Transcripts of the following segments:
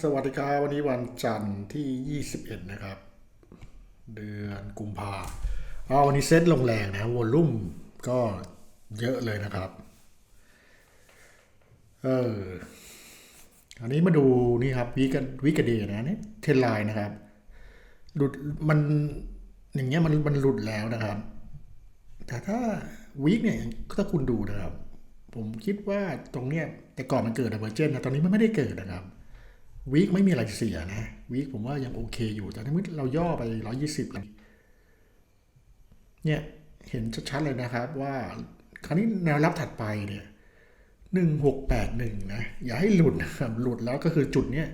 สวัสดีครับวันนี้วันจันทร์ที่ 21 นะครับ เดือนกุมภาอ๋อวันนี้เซ็ตลงแรงนะวอลลุ่มก็เยอะเลยนะครับ เอออันนี้มาดูนี่ครับวีกันวีกันเดย์นะนี่เทนไลน์นะครับ หลุดมันอย่างเงี้ยมันมันหลุดแล้วนะครับ แต่ถ้าวีคเนี่ยถ้าคุณดูนะครับ ผมคิดว่าตรงเนี้ยแต่ก่อนมันเกิดดับเบิลเจนนะตอนนี้มันไม่ได้เกิดนะครับ วีคไม่มีอะไรเสียนะวีคผมว่ายังโอเคอยู่ แต่ถ้ามุดเราย่อไปร้อยี่สิบเนี่ย เห็นชัดๆเลยนะครับว่าคราวนี้แนวรับถัดไปเนี่ยหนึ่งหกแปดหนึ่งนะ อย่าให้หลุดนะครับ หลุดแล้วก็คือจุดเนี้ย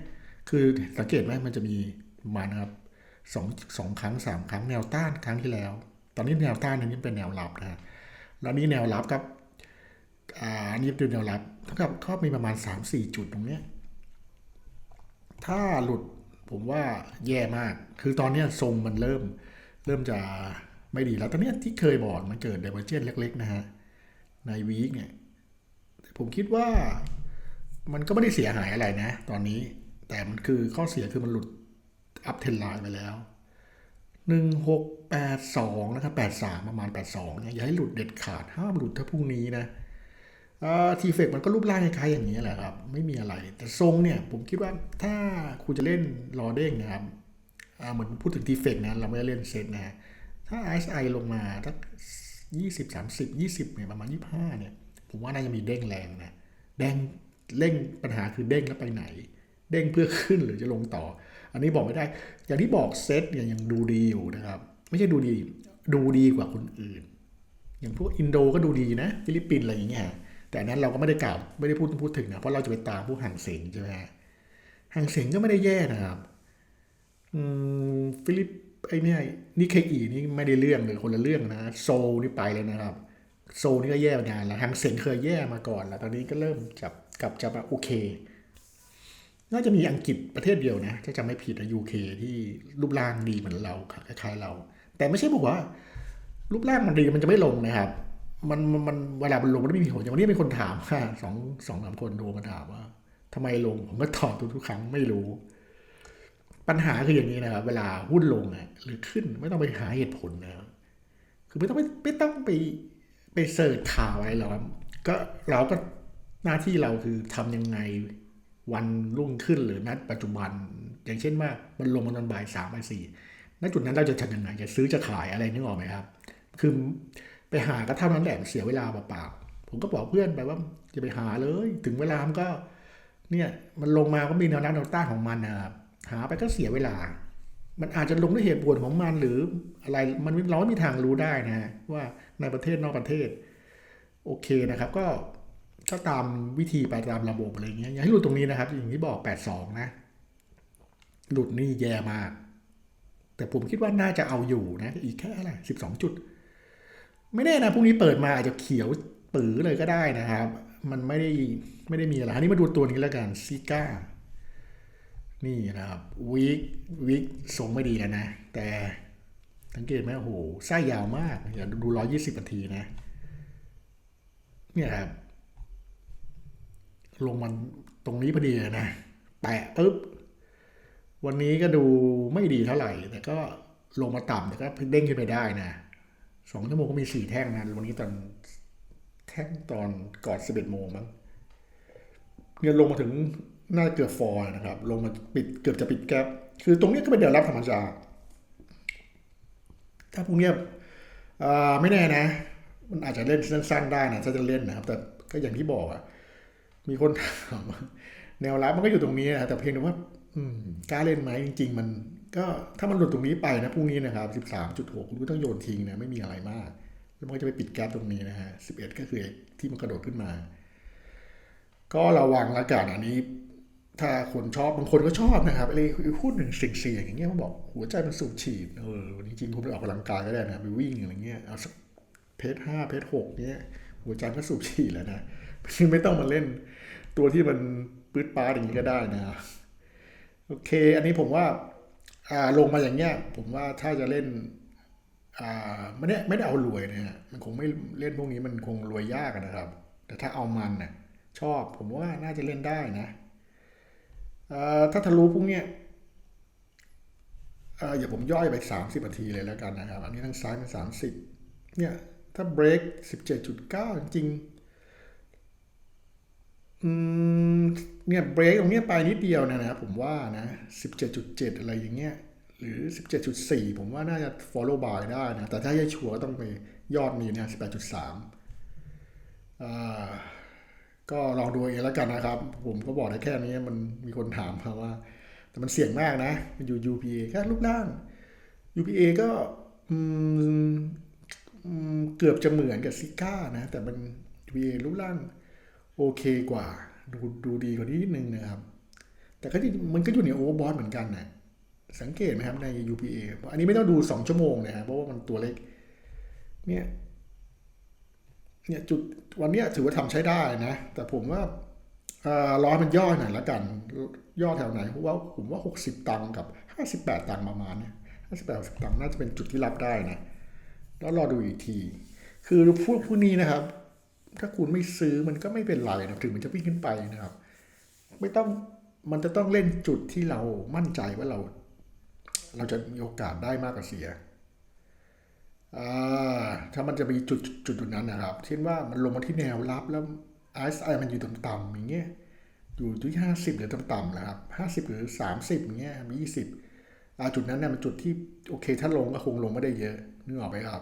คือสังเกตไหมมันจะมีมานะครับสองสองครั้งสามครั้งแนวต้านครั้งที่แล้ว ตอนนี้แนวต้านอันนี้เป็นแนวรับนะแล้วนี้แนวรับครับอ่าอันนี้เป็นแนวรับเท่ากับก็มีประมาณ 3-4 จุดตรงเนี้ย ถ้าหลุดผมว่าแย่มาก คือตอนนี้ทรงมันเริ่ม เริ่มจะไม่ดีแล้ว ตอนนี้ที่เคยบอกมันเกิด d ดเวอร์เจนเล็ก ๆ นะฮะ ในวีคเนี่ย ผมคิดว่ามันก็ไม่ได้เสียหายอะไรนะ ตอนนี้ แต่มันคือข้อเสียคือมันหลุดอัพเทนไลน์ไปแล้วหนึ่งหกแปดสองนะครับแปดสามประมาณแปดสองเนี่ยอย่าให้หลุดเด็ดขาด ห้ามหลุดถ้าพรุ่งนี้นะ ทีเฟกมันก็รูปร่างคล้ายๆอย่างนี้แหละครับ ไม่มีอะไร แต่ทรงเนี่ย ผมคิดว่าถ้าคุณจะเล่นรอเด้งนะครับอ่าเหมือนพูดถึงทีเฟกนะ เราไม่ได้เล่นเซตนะถ้า RSI ลงมาสักยี่สิบสามสิบยี่สิบเนี่ยประมาณยี่ห้าเนี่ย ผมว่าน่าจะมีเด้งแรงนะเด้งเร่งปัญหาคือเด้งแล้วไปไหน เด้งเพื่อขึ้นหรือจะลงต่อ อันนี้บอกไม่ได้ อย่างที่บอกเซตเนี่ยยังดูดีอยู่นะครับ ไม่ใช่ดูดี ดูดีกว่าคนอื่น อย่างพวกอินโดก็ดูดีนะ ฟิลิปปินส์อะไรอย่างเงี้ย แต่อันนั้นเราก็ไม่ได้กล่าวไม่ได้พูดพูดถึงนะเพราะเราจะไปตามพวกห่างเสียงใช่ไหมห่างเสียงก็ไม่ได้แย่นะครับฟิลิปไอเนี่ยนิเคอีนี่ไม่ได้เรื่องเลยคนละเรื่องนะโซนี่ไปเลยนะครับ โซนี่ก็แย่มานานแล้วห่างเสงเคยแย่มาก่อนแล้วตอนนี้ก็เริ่มจับกลับจะมาโอเค น่าจะมีอังกฤษประเทศเดียวนะถ้าจำไม่ผิดนะยูเคที่รูปร่างดีเหมือนเราคล้ายๆเรา แต่ไม่ใช่บอกว่า รูปร่างมันดีมันจะไม่ลงนะครับ มันมันเวลามันลงมันไม่มีผลอย่างวันนี้มีคนถามค่ะสองสองสามคนโทรมาถามว่าทำไมลงผมก็ตอบทุกๆครั้งไม่รู้ ปัญหาคืออย่างนี้นะครับเวลาหุ้นลงอะหรือขึ้นไม่ต้องไปหาเหตุผลนะครับคือไม่ต้องไม่ไม่ต้องไปไปเสิร์ชข่าวอะไรหรอกก็เราก็หน้าที่เราคือทำยังไงวันรุ่งขึ้นหรือนัดปัจจุบัน อย่างเช่นว่ามันลงมาตอนบ่ายสามบ่ายสี่ณจุดนั้นเราจะทำยังไงจะซื้อจะขายอะไรนึกออกไหมครับ คือ ไปหาก็เท่านั้นแหละเสียเวลาเปล่าๆผมก็บอกเพื่อนไปว่าจะไปหาเลย ถึงเวลามันก็ เนี่ยมันลงมาก็มีแนวรับแนวต้านของมันนะครับหาไปก็เสียเวลา มันอาจจะลงด้วยเหตุผลของมันหรืออะไรมันเราไม่มีทางรู้ได้นะว่าในประเทศนอกประเทศ โอเคนะครับ ก็ก็ตามวิธีไปตามระบบอะไรเงี้ยอย่าให้หลุดตรงนี้นะครับ อย่างที่บอก 82 นะ หลุดนี่แย่มาก แต่ผมคิดว่าน่าจะเอาอยู่นะ อีกแค่อะไร12 จุด ไม่แน่นะพรุ่งนี้เปิดมาอาจจะเขียวปือเลยก็ได้นะครับ มันไม่ได้ไม่ได้มีอะไรอันนี้มาดูตัวนี้แล้วกันซิก้านี่นะครับวีควีคทรงไม่ดีแล้วนะ แต่สังเกตไหมโอ้โหไส้ยาวมากอย่าดูร้อยี่สิบนาทีนะ เนี่ยครับ ลงมันตรงนี้พอดีนะ แปะปุ๊บ วันนี้ก็ดูไม่ดีเท่าไหร่ แต่ก็ลงมาต่ำแต่ก็เด้งขึ้นไปได้นะ สองชั่วโมงก็มีสี่แท่งนะวันนี้ตอนแท่งตอนก่อนสิบเอ็ดโมงมั้งเนี่ยลงมาถึงน่าจะเกือบฟอร์นะครับ ลงมาปิดเกือบจะปิดแก๊ปคือตรงนี้ก็เป็นแนวรับธรรมชาติถ้าพวกเนี้ยอ่าไม่แน่นะ มันอาจจะเล่นสั้นๆได้นะถ้าจะเล่นนะครับ แต่ก็อย่างที่บอกอะมีคนถามแนวรับมันก็อยู่ตรงนี้นะแต่เพียงแต่ว่า อืมกล้าเล่นไหมจริง ๆ มัน ก็ถ้ามันหลุดตรงนี้ไปนะพรุ่งนี้นะครับ 13.6 คุณก็ต้องโยนทิ้งนะไม่มีอะไรมาก แล้วมันก็จะไปปิดแก๊ปตรงนี้นะฮะ 11 ก็คือที่มันกระโดดขึ้นมา ก็ระวังละกันอันนี้ ถ้าคนชอบบางคนก็ชอบนะครับไอ้พูดหนึ่งสิ่งเสี่ยงอย่างเงี้ยเขาบอกหัวใจมันสูบฉีดเออจริงๆคุณไปออกกำลังกายก็ได้นะไปวิ่งอะไรเงี้ยเอาสักเพจห้าเพจหกเงี้ยหัวใจก็สูบฉีดแล้วนะไม่ต้องมาเล่นตัวที่มันปื๊ดปาดอย่างนี้ก็ได้นะโอเค อันนี้ผมว่า ลงมาอย่างเงี้ย ผมว่าถ้าจะเล่นไม่ได้ไม่ได้เอารวยนะฮะมันคงไม่เล่นพวกนี้มันคงรวยยากนะครับ แต่ถ้าเอามันน่ะชอบผมว่าน่าจะเล่นได้นะถ้าทะลุพวกเนี้ยอย่าผมย่อยไป 30นาทีเลยแล้วกันนะครับ อันนี้ทางซ้ายเป็น30เนี่ยถ้าเบรก17.9 จริง เนี่ยเบรกตรงเนี้ยไปนิดเดียวนยนะครับผมว่านะ 17.7 อะไรอย่างเงี้ยหรือ 17.4 ผมว่าน่าจะ follow by ได้นะ แต่ถ้าให้ชัวร์ก็ต้องไปยอดนี้เนี่ย18.3อ่าก็ลองดูเองแล้วกันนะครับ ผมก็บอกได้แค่นี้มันมีคนถามมาว่า แต่มันเสี่ยงมากนะ มันอยู่ UPA แค่รูปร่าง UPA ก็เกือบจะเหมือนกับซิก้านะ แต่มัน UPA รูปร่าง โอเคกว่า ดูดูดีกว่านี้นิดนึงนะครับ แต่ก็มันก็อยู่ในโอเวอร์บอทเหมือนกันนะสังเกตไหมครับใน UPA อันนี้ไม่ต้องดู 2 ชั่วโมงนะครับเพราะว่ามันตัวเล็ก เนี่ยเนี่ยจุดวันนี้ถือว่าทำใช้ได้นะ แต่ผมว่าร้อยมันย่อหน่อยละกัน ย่อแถวไหนเพราะว่าผมว่า 60 ตังค์กับ 58 ตังค์ประมาณเนี้ย58 60ตังค์น่าจะเป็นจุดที่รับได้นะ แล้วรอดูอีกที คือพวกพวกนี้นะครับ ถ้าคุณไม่ซื้อมันก็ไม่เป็นไรนะถึงมันจะวิ่งขึ้นไปนะครับ ไม่ต้องมันจะต้องเล่นจุดที่เรามั่นใจว่าเรา เราจะมีโอกาสได้มากกว่าเสียถ้ามันจะมีจุดจุดจุดนั้นนะครับ เช่นว่ามันลงมาที่แนวรับแล้ว RSI มันอยู่ต่ำๆอย่างเงี้ยอยู่ที่ห้าสิบหรือต่ำๆนะครับห้าสิบหรือสามสิบอย่างเงี้ยยี่สิบจุดนั้นเนี่ยมันจุดที่โอเคถ้าลงก็คงลงไม่ได้เยอะนึกออกไหมครับ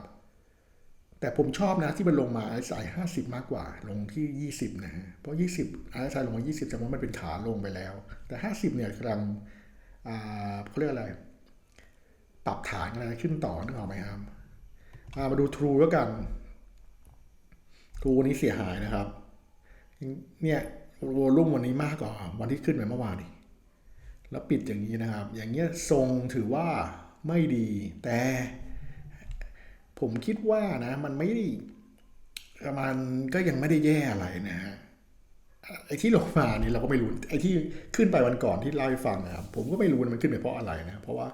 แต่ผมชอบนะที่มันลงมา RSI ห้าสิบมากกว่า ลงที่ยี่สิบนะฮะ เพราะยี่สิบ RSI ลงมายี่สิบแสดงว่ามันเป็นขาลงไปแล้ว แต่ห้าสิบเนี่ยกำลังอ่าเขาเรียกอะไร ปรับฐานอะไรขึ้นต่อนึกออกไหมครับมาดู True แล้วกัน True วันนี้เสียหายนะครับ เนี่ยโวลุ่มวันนี้มากกว่าวันที่ขึ้นไปเมื่อวานนี่แล้วปิดอย่างนี้นะครับ อย่างเงี้ยทรงถือว่าไม่ดีแต่ ผมคิดว่านะมันไม่ได้มันก็ยังไม่ได้แย่อะไรนะฮะไอ้ที่ลงมานี่เราก็ไม่รู้ไอ้ที่ขึ้นไปวันก่อนที่เล่าให้ฟังนะครับผมก็ไม่รู้มันขึ้นไปเพราะอะไรนะ เพราะว่า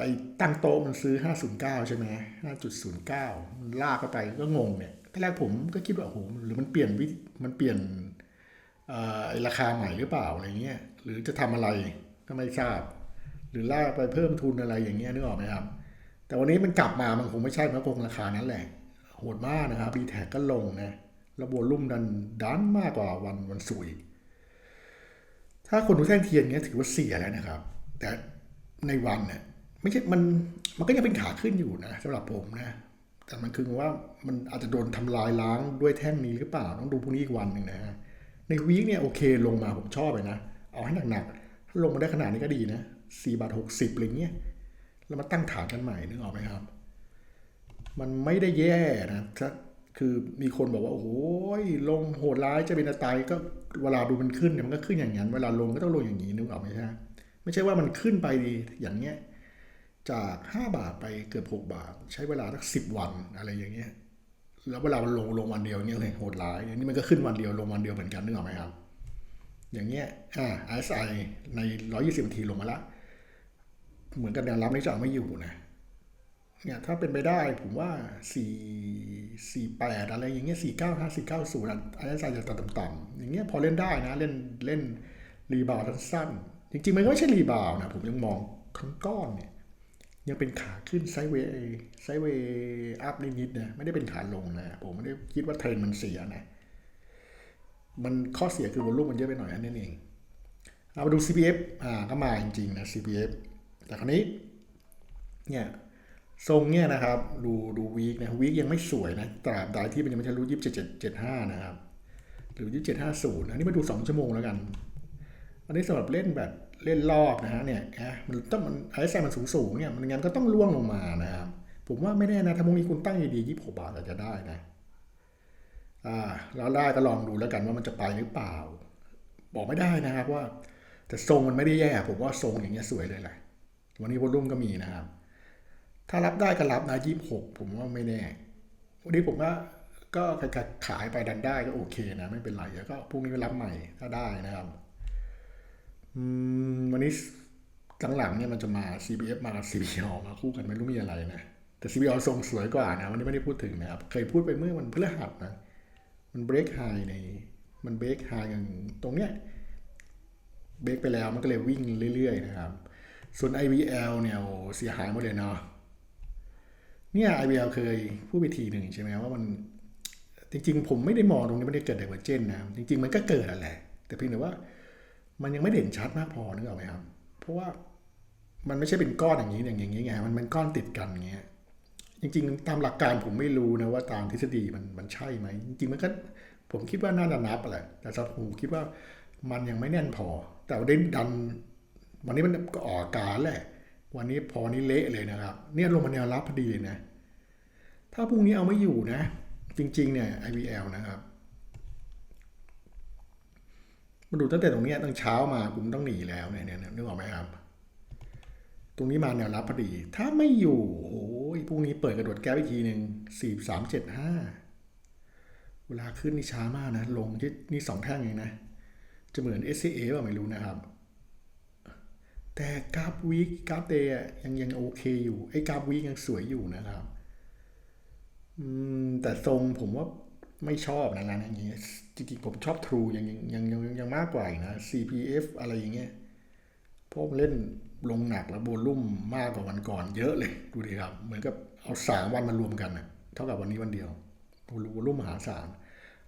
ไอ้ตั้งโต๊ะมันซื้อ 509 ใช่ไหม5.09 มันลากเข้าไปก็งงเนี่ยทีแรกผมก็คิดว่าโอ้โหหรือมันเปลี่ยนวิมันเปลี่ยนไอ้ราคาใหม่หรือเปล่าอะไรเงี้ยหรือจะทำอะไรก็ไม่ทราบ หรือลากไปเพิ่มทุนอะไรอย่างเงี้ยนึกออกไหมครับ แต่วันนี้มันกลับมามันคงไม่ใช่มันคงราคานั้นแหละ โหดมากนะครับบีแท็กก็ลงนะแล้วลุ่มดันดันมากกว่าวันวันสุยถ้าคนดูแท่งเทียนเงี้ยถือว่าเสียแล้วนะครับ แต่ในวันเนี่ยไม่ใช่มันมันก็ยังเป็นขาขึ้นอยู่นะสำหรับผมนะ แต่มันคือว่ามันอาจจะโดนทำลายล้างด้วยแท่งนี้หรือเปล่าต้องดูพรุ่งนี้อีกวันหนึ่งนะฮะในวีคเนี่ยโอเคลงมาผมชอบเลยนะ เอาให้หนักๆถ้าลงมาได้ขนาดนี้ก็ดีนะสี่บาทหกสิบอะไรเงี้ย แล้วมาตั้งฐานกันใหม่นึกออกไหมครับ มันไม่ได้แย่นะคือมีคนบอกว่า โอ้โหลงโหดร้ายจะเป็นตายก็เวลาดูมันขึ้นเนี่ยมันก็ขึ้นอย่างนั้นเวลาลงก็ต้องลงอย่างนี้นึกออกไหมใช่ไหมไม่ใช่ว่ามันขึ้นไปดีอย่างเงี้ยจาก 5 บาทไปเกือบ6บาท ใช้เวลาสักสิวันอะไรอย่างเงี้ยแล้วเวลามันลงลงวันเดียวเงี้ยเลยโหดร้ายนี้มันก็ขึ้นวันเดียวลงวันเดียวเหมือนกันนึกออกไหมครับ อย่างเงี้ยอ่า RSI ใน 120นาทีลงมาละ เหมือนกับแนวรับนี้จะเอาไม่อยู่นะเนี่ยถ้าเป็นไปได้ผมว่า 4 48 อะไรอย่างเงี้ย 49 50 90อัน RSI จะต่ำๆอย่างเงี้ยพอเล่นได้นะ เล่นเล่นรีบาวสั้นๆจริงๆ มันก็ไม่ใช่รีบาวนะ ผมยังมองทั้งก้อนเนี่ย ยังเป็นขาขึ้นไซเวย์ไซเวย์อัพนิดๆนะไม่ได้เป็นขาลงนะ ผมไม่ได้คิดว่าเทรนมันเสียนะ มันข้อเสียคือวอลลุ่มมันเยอะไปหน่อยนั่นเองเอามาดู CPF อ่าก็มาจริงๆนะ CPF แต่คราวนี้เนี่ยทรงเนี่ยนะครับดูดูวีคนะวีคยังไม่สวยนะตราบใดที่มันยังไม่ทะลุยี่สิบเจ็ดเจ็ดห้านะครับหรือยี่สิบเจ็ดห้าศูนย์อันนี้มาดูสองชั่วโมงแล้วกัน อันนี้สำหรับเล่นแบบเล่นรอบนะฮะเนี่ยนะมันต้องมันไอซ์ไซมันสูงสูงเนี่ยมันงั้นก็ต้องล่วงลงมานะครับผมว่าไม่แน่นะถ้าพรุ่งนี้คุณตั้งดียี่สิบหกบาทอาจจะได้นะอ่าแล้วได้ก็ลองดูแล้วกันว่ามันจะไปหรือเปล่า บอกไม่ได้นะครับว่า แต่ทรงมันไม่ได้แย่ผมว่าทรงอย่างเงี้ยสวยเลยแหละ วันนี้วอลุ่มก็มีนะครับ ถ้ารับได้ก็รับนะยี่สิบหกผมว่าไม่แน่ วันนี้ผมว่าก็ขายไปดันได้ก็โอเคนะ ไม่เป็นไรแล้วก็พรุ่งนี้ก็รับใหม่ถ้าได้นะครับอืมวันนี้หลังๆเนี่ยมันจะมา CBF มา CBO มาคู่กันไม่รู้มีอะไรนะ แต่ CBO ทรงสวยกว่านะวันนี้ไม่ได้พูดถึงนะครับ เคยพูดไปเมื่อวันพฤหัสนะ มันเบรกไฮใน มันเบรกไฮอย่างตรงเนี้ยเบรกไปแล้วมันก็เลยวิ่งเรื่อยๆนะครับ ส่วน IVL เนี่ยเสียหายหมดเลยเนาะเนี่ย IVL เคยพูดไปทีหนึ่งใช่ไหมว่ามันจริง ๆ ผมไม่ได้มองตรงนี้ไม่ได้เกิดไดเวอร์เจนนะจริง ๆ มันก็เกิดอะแหละแต่เพียงแต่ว่ามันยังไม่เด่นชัดมากพอนึกออกไหมครับ เพราะว่ามันไม่ใช่เป็นก้อนอย่างนี้อย่างอย่างนี้ไงมันเป็นก้อนติดกันอย่างเงี้ยจริง ๆ ตามหลักการผมไม่รู้นะว่าตามทฤษฎีมันมันใช่ไหมจริงๆมันก็ผมคิดว่าน่าจะนับแหละแต่สำหรับผมคิดว่ามันยังไม่แน่นพอ แต่ว่าดัน วันนี้มันก็ออกอาการแหละ วันนี้พอนี้เละเลยนะครับ เนี่ยลงมาแนวรับพอดีเลยนะ ถ้าพรุ่งนี้เอาไม่อยู่นะ จริง ๆ เนี่ย IVL นะครับมาดูตั้งแต่ตรงนี้ตั้งเช้ามาคุณต้องหนีแล้วเนี่ยเนี่ยนึกออกไหมครับ ตรงนี้มาแนวรับพอดี ถ้าไม่อยู่โอ้ยพรุ่งนี้เปิดกระโดดแก้วอีกทีหนึ่งสี่สามเจ็ดห้าเวลาขึ้นนี่ช้ามากนะ ลงที่นี่สองแท่งเองนะ จะเหมือน SCA ว่าไม่รู้นะครับ แต่กราฟวีคกราฟเดย์ยังยังโอเคอยู่ไอ้กราฟวีคยังสวยอยู่นะครับ อืมแต่ทรงผมว่าไม่ชอบนะร้านอย่างเงี้ยจริงๆผมชอบ True ยังยังยังยังยังมากกว่าอีกนะ CPF อะไรอย่างเงี้ยเพราะเล่นลงหนักแล้วโวลุ่มมากกว่าวันก่อนเยอะเลย ดูดิครับ เหมือนกับเอาสามวันมารวมกันนะเท่ากับวันนี้วันเดียวโวลุ่มมหาศาล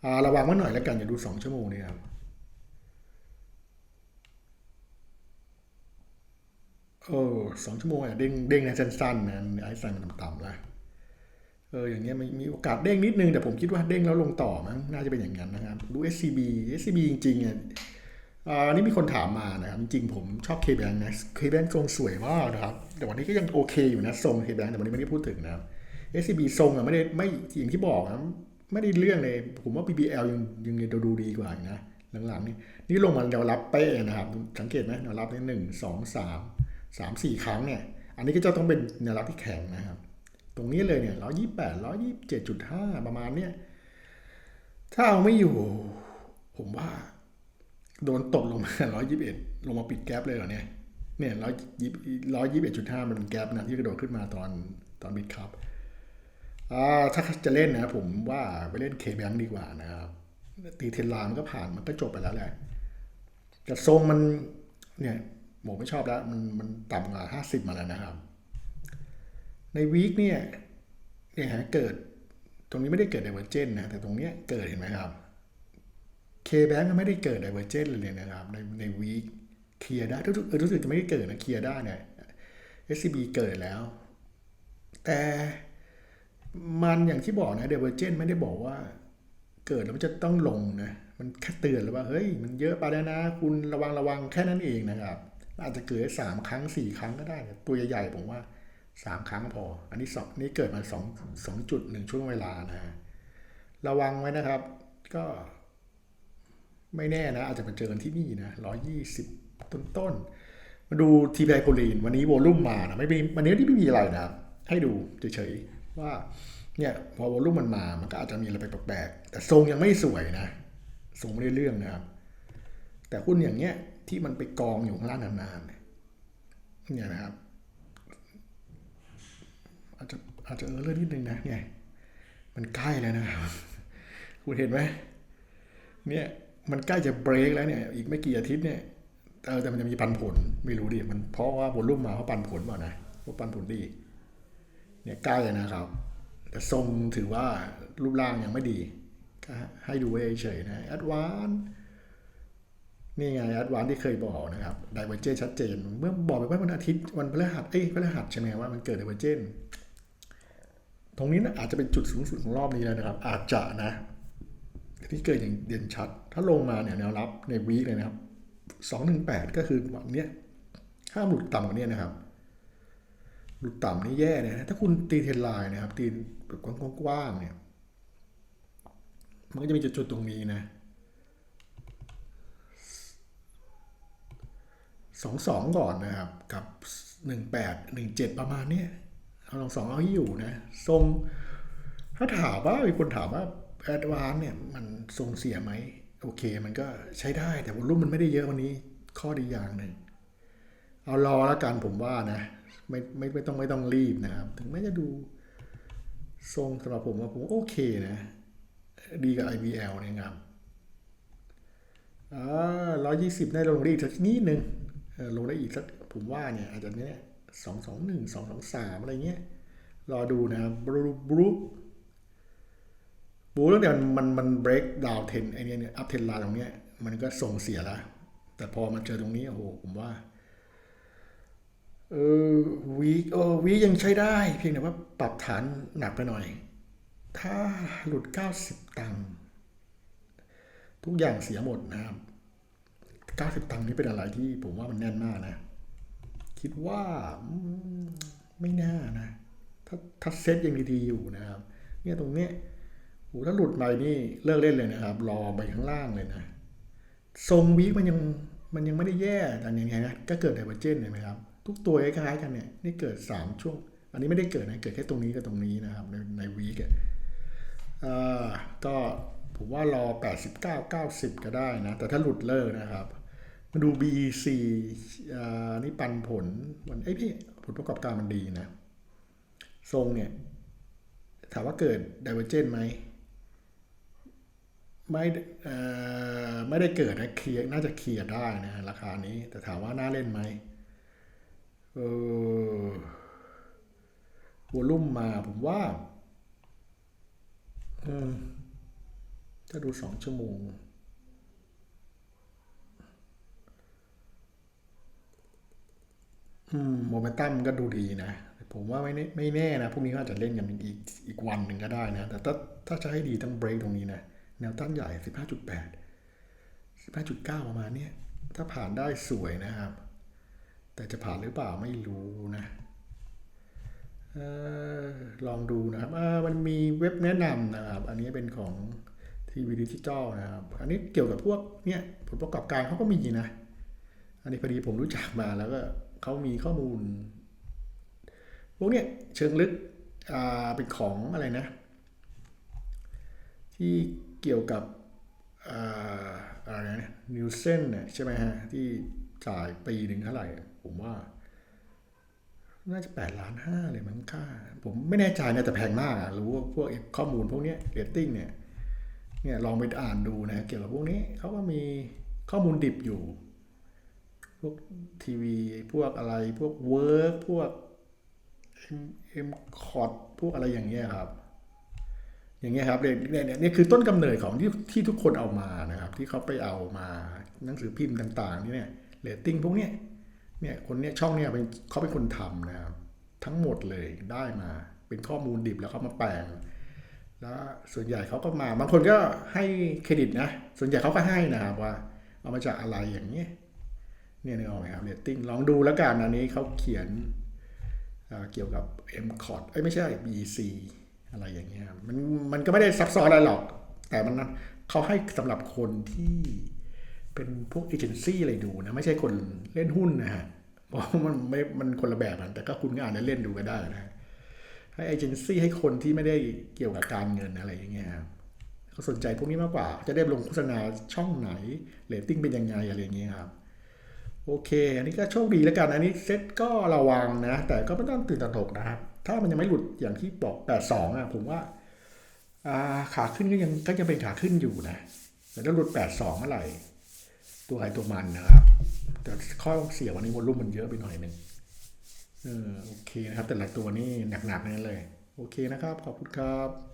อ่าระวังไว้หน่อยแล้วกันอย่าดูสองชั่วโมงนี่ครับ เออสองชั่วโมงอะเด้งเด้งนะสั้นๆนะไอ้ไซมันต่ำๆละเอออย่างเงี้ยมีมีโอกาสเด้งนิดนึง แต่ผมคิดว่าเด้งแล้วลงต่อมั้งน่าจะเป็นอย่างนั้นนะครับดู SCB SCB จริงๆอะอ่านี่มีคนถามมานะครับจริงผมชอบ KBank นะ KBank ทรงสวยมากนะครับ แต่วันนี้ก็ยังโอเคอยู่นะทรง KBank แต่วันนี้ไม่ได้พูดถึงนะครับ SCB ทรงอะไม่ได้ไม่อย่างที่บอกนะไม่ได้เรื่องเลย ผมว่า BBL ยังยังดูดูดีกว่านะหลังๆนี่นี่ลงมาแนวรับเป๊ะนะครับ สังเกตไหมแนวรับนี่หนึ่งสองสาม สามสี่ครั้งเนี่ย อันนี้ก็จะต้องเป็นแนวรับที่แข็งนะครับ ตรงนี้เลยเนี่ยร้อยยี่แปดร้อยยี่เจ็ดจุดห้าประมาณเนี่ย ถ้าเอาไม่อยู่ ผมว่า โดนตกลงมาร้อยยี่สิบเอ็ดลงมาปิดแกลบเลยเหรอเนี่ย เนี่ยร้อยยี่ร้อยยี่สิบเอ็ดจุดห้ามันเป็นแกลบนะที่กระโดดขึ้นมาตอนตอนบิดครับอ่าถ้าจะเล่นนะผมว่าไปเล่นเคแบงดีกว่านะครับตีเทนลน์มันก็ผ่านมันก็จบไปแล้วแหละแต่ทรงมันเนี่ย ผมไม่ชอบแล้ว มันมันต่ำกว่าห้าสิบมาแล้วนะครับ ในวีคเนี่ยเนี่ยฮะเกิดตรงนี้ไม่ได้เกิดไดเวอร์เจนนะแต่ตรงเนี้ยเกิดเห็นไหมครับเคแบงก็ไม่ได้เกิดไดเวอร์เจนเลยนะครับ ในในวีคเคลียร์ได้รู้สึกเออรู้สึกจะไม่ได้เกิดนะเคลียร์ได้เนี่ย SCB เกิดแล้ว แต่มันอย่างที่บอกนะเดเวอร์เจนไม่ได้บอกว่า เกิดแล้วมันจะต้องลงนะ มันแค่เตือนเลยว่า เฮ้ย มันเยอะไปแล้วนะ คุณระวังระวังแค่นั้นเองนะครับ อาจจะเกิดสามครั้งสี่ครั้งก็ได้ตัวใหญ่ๆผมว่าสามครั้งพอ อันนี้สองนี่เกิดมาสองสองจุดหนึ่งช่วงเวลานะฮะระวังไว้นะครับ ก็ไม่แน่นะ อาจจะมาเจอกันที่นี่นะร้อยี่สิบต้นๆมาดูทีไพโคลีนวันนี้โวลุ่มมานะไม่มีวันนี้ที่ไม่มีอะไรนะให้ดูเฉยๆว่าเนี่ยพอวอลลุ่มมันมา มันก็อาจจะมีอะไรแปลกๆแต่ทรงยังไม่สวยนะทรงไม่ได้เรื่องนะครับ แต่หุ้นอย่างเงี้ย ที่มันไปกองอยู่ข้างล่างนานๆเนี่ยนะครับ อาจจะอาจจะเออเรื่องนิดนึงนะเนี่ยมันใกล้แล้วนะครับคุณเห็นไหมเนี่ยมันใกล้จะเบรกแล้วเนี่ย อีกไม่กี่อาทิตย์เนี่ยเออแต่มันจะมีปันผลไม่รู้ดิมันเพราะว่าวอลลุ่มมาเพราะปันผลเปล่านะเพราะปันผลดี เนี่ยใกล้นะครับ แต่ทรงถือว่ารูปร่างยังไม่ดีก็ให้ดูเฉยๆนะแอดวาน นี่ไงแอดวานที่เคยบอกนะครับไดเวอร์เจนชัดเจน เมื่อบอกไปว่าวันอาทิตย์วันพฤหัสเอ้ยพฤหัสใช่ไหมว่ามันเกิดไดเวอร์เจนตรงนี้นะอาจจะเป็นจุดสูงสุดของรอบนี้แล้วนะครับ อาจจะนะที่เกิดอย่างเด่นชัด ถ้าลงมาเนี่ยแนวรับในวีคเลยนะครับสองหนึ่งแปดก็คือวันเนี้ยห้ามหลุดต่ำกว่านี้นะครับ หลุดต่ำนี่แย่เลยนะถ้าคุณตีเทรนไลน์นะครับ ตีแบบกว้างๆเนี่ย มันก็จะมีจุดๆตรงนี้นะ สองสองก่อนนะครับกับหนึ่งแปดหนึ่งเจ็ดประมาณนี้เอาลองสองเอาให้อยู่นะ ทรงถ้าถามว่ามีคนถามว่าแอดวานเนี่ยมันทรงเสียไหมโอเค มันก็ใช้ได้แต่วอลุ่มมันไม่ได้เยอะวันนี้ข้อดีอย่างหนึ่งเอารอแล้วกันผมว่านะ ไม่ไม่ไม่ต้องไม่ต้องรีบนะครับ ถึงแม้จะดูทรงสำหรับผมว่าผมโอเคนะ ดีกับ IBL เนี่ยครับอ่าร้อยยี่สิบได้ลงได้อีกสักนิดนึง ลงได้อีกสักผมว่าเนี่ยอาจจะเนี้ยสองสองหนึ่งสองสองสามอะไรเงี้ยรอดูนะครับบรูบรูบูตั้งแต่มันมัน break down 10ไอเนี้ยเนี่ย up 10ลาตรงเนี้ยมันก็ส่งเสียล้วแต่พอมันเจอตรงนี้โอ้โหผมว่าเออวีเออวียังใช้ได้ เพียงแต่ว่าปรับฐานหนักไปหน่อย ถ้าหลุด 90 ตังค์ทุกอย่างเสียหมดนะครับ 90 ตังค์นี้เป็นอะไรที่ผมว่ามันแน่นมากนะ คิดว่าไม่น่านะ ถ้าถ้าเซตยังดีๆอยู่นะครับ เนี่ยตรงเนี้ยโหถ้าหลุดไปนี่เลิกเล่นเลยนะครับ รอไปข้างล่างเลยนะ ทรงวีคมันยังมันยังไม่ได้แย่แต่ยังไงนะก็เกิดไดเวอร์เจนเห็นไหมครับ ทุกตัวคล้ายๆกันเนี่ยนี่เกิด 3 ช่วง อันนี้ไม่ได้เกิดนะเกิดแค่ตรงนี้กับตรงนี้นะครับ ในในวีคอะอ่าก็ผมว่ารอ 89 90 ก็ได้นะ แต่ถ้าหลุดเลิกนะครับ มาดู BEC อ่นี่ปันผลมันไอยพี่ผลประกอบการมันดีนะ ทรงเนี่ย ถามว่าเกิด divergent ไหมไม่ไม่ได้เกิดนะเคลียร์น่าจะเคลียร์ได้นะราคานี้ แต่ถามว่าน่าเล่นไหมเออวอลุ่มมาผมว่าอืมถ้าดูสองชั่วโมง อืม โมเมนตัมก็ดูดีนะ ผมว่าไม่แน่ไม่แน่นะพรุ่งนี้ก็อาจจะเล่นกันอีกอีกวันหนึ่งก็ได้นะ แต่ถ้าถ้าจะให้ดีต้องเบรกตรงนี้นะ แนวต้านใหญ่ 15.8 15.9 ประมาณนี้ถ้าผ่านได้สวยนะครับ แต่จะผ่านหรือเปล่าไม่รู้นะออลองดูนะครับมันมีเว็บแนะนำนะครับ อันนี้เป็นของทีวีดิจิตอลนะครับ อันนี้เกี่ยวกับพวกเนี่ยผลประกอบการเขาก็มีนะ อันนี้พอดีผมรู้จักมาแล้วก็ เขามีข้อมูลพวกเนี้ยเชิงลึกอ่าเป็นของอะไรนะ ที่เกี่ยวกับอ่าอะไรนะนิวเซนเนี่ยใช่ไหมฮะ ที่จ่ายปีหนึ่งเท่าไหร่ ผมว่า น่าจะแปดล้านห้าเลยมั้งค่า ผมไม่แน่ใจนะแต่แพงมากอะรู้ว่าพวกข้อมูลพวกเนี้ยเรตติ้งเนี่ยเนี่ยลองไปอ่านดูนะ เกี่ยวกับพวกนี้เขาก็มีข้อมูลดิบอยู่ พวกทีวีพวกอะไรพวกเวิร์กพวกเอ็มเอ็มคอร์ดพวกอะไรอย่างเงี้ยครับ อย่างเงี้ยครับเนี่ยเนี่ยเนี่ยนี่คือต้นกำเนิดของที่ที่ทุกคนเอามานะครับ ที่เขาไปเอามาหนังสือพิมพ์ต่างๆนี่เนี่ยเรตติ้งพวกเนี้ยเนี่ยคนเนี้ยช่องเนี่ยเป็นเขาเป็นคนทำนะครับ ทั้งหมดเลยได้มา เป็นข้อมูลดิบแล้วเขามาแปลงแล้วส่วนใหญ่เขาก็มาบางคนก็ให้เครดิตนะ ส่วนใหญ่เขาก็ให้นะครับว่า เอามาจากอะไรอย่างเงี้ย เนี่ยนึกออกไหมครับเรตติ้งลองดูแล้วกันอันนี้เขาเขียนเกี่ยวกับ m c o t เอ้ยไม่ใช่ BC อะไรอย่างเงี้ยมันมันก็ไม่ได้ซับซ้อนอะไรหรอก แต่มันเขาให้สำหรับคนที่เป็นพวกเอเจนซี่อะไรดูนะ ไม่ใช่คนเล่นหุ้นนะฮะเพราะมันไม่มันคนละแบบกันแต่ก็คุณก็อ่านเล่นดูก็ได้นะให้เอเจนซี่ให้คนที่ไม่ได้เกี่ยวกับการเงินอะไรอย่างเงี้ยเขาสนใจพวกนี้มากกว่า จะได้ลงโฆษณาช่องไหนเรตติ้งเป็นยังไงอะไรอย่างเงี้ยครับ โอเค อันนี้ก็โชคดีแล้วกัน อันนี้เซ็ตก็ระวังนะ แต่ก็ไม่ต้องตื่นตระหนกนะครับ ถ้ามันยังไม่หลุดอย่างที่บอก 82อะผมว่าอ่าขาขึ้นก็ยังก็ยังเป็นขาขึ้นอยู่นะ แต่ถ้าหลุด 82เมื่อไหร่ ตัวใครตัวมันนะครับ แต่ข้อเสียวันนี้วอลลุ่มมันเยอะไปหน่อยหนึ่งเออโอเคนะครับ แต่ละตัวนี่หนักๆนั่นเลย โอเคนะครับ ขอบคุณครับ